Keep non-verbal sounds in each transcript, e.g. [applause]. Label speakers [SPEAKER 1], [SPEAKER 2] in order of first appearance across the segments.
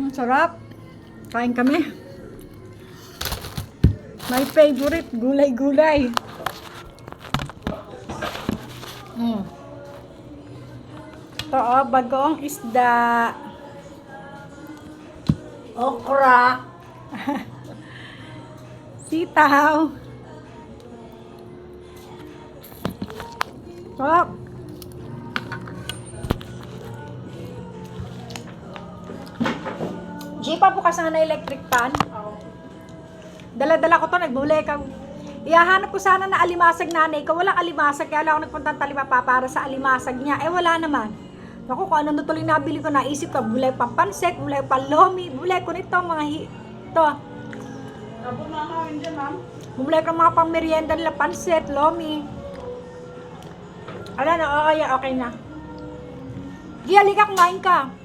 [SPEAKER 1] Ang sarap. Kain kami. My favorite, gulay-gulay. Mm. Ito oh, bagong isda. Okra. [laughs] Sitaw. Sarap. G, pabukas na na electric pan. Dala-dala ko to, nagbulay ka. Ihahanap ko sana na alimasag nanay ko. Walang alimasag, kaya lang ako nagpunta ng talipapa para sa alimasag niya. Eh, wala naman. Naku, kung ano na tuloy nabili ko, naisip ko, bulay pang pansek, bulay pang lomi, bulay ko nito, mga hi... Ito.
[SPEAKER 2] Abot na namin dyan, ma'am.
[SPEAKER 1] Bumulay ko mga pang merienda nila, pansit, lomi. Ala na, okay, okay na. Gia, halika, kumain ka.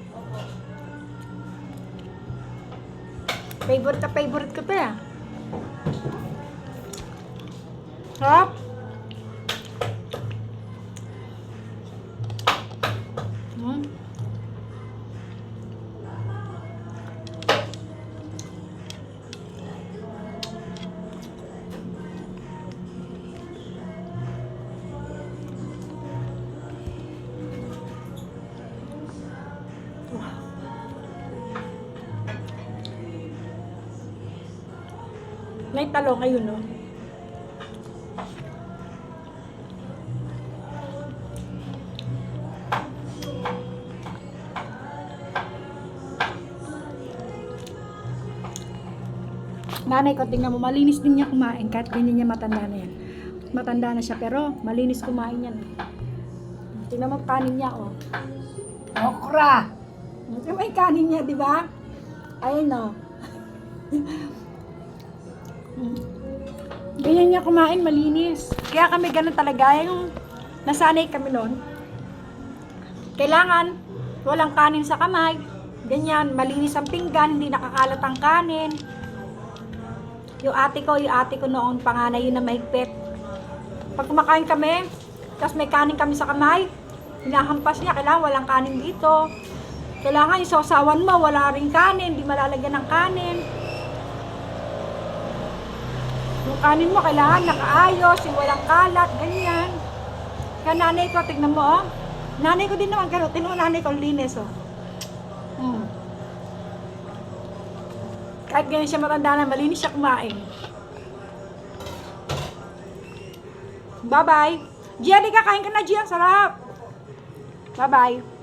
[SPEAKER 1] Favorite na favorite ko to eh. Sarap. May talong ngayon, no? Nanay ko, tingnan mo, malinis din niya kumain kahit ganyan niya matanda na yan. Matanda na siya, pero malinis kumain yan. Tingnan mo kanin niya, oh. Okra! Ito may kanin niya, di ba? Ayun, oh. [laughs] Ganyan niya kumain, malinis. Kaya kami ganun talaga, yung nasanay kami noon. Kailangan, walang kanin sa kamay. Ganyan, malinis ang pinggan, hindi nakakalat ang kanin. Yung ate ko, yung ate ko noon, panganay yun na mahigpit. Pag kumakain kami, tapos may kanin kami sa kamay, hinahampas niya, kailangan walang kanin dito. Kailangan yung sausawan mo, wala rin kanin, hindi malalagyan ng kanin. Yung kanin mo, kailangan nakaayos, yung walang kalat, ganyan. Kaya nanay ko, tignan mo, oh. Nanay ko din naman, gano'n. Tignan nanay ko, linis, oh. Hmm. Kahit ganyan siya matanda na, malinis siya kumain. Bye-bye. Gia, di ka kain ka na, Gia. Sarap. Bye-bye.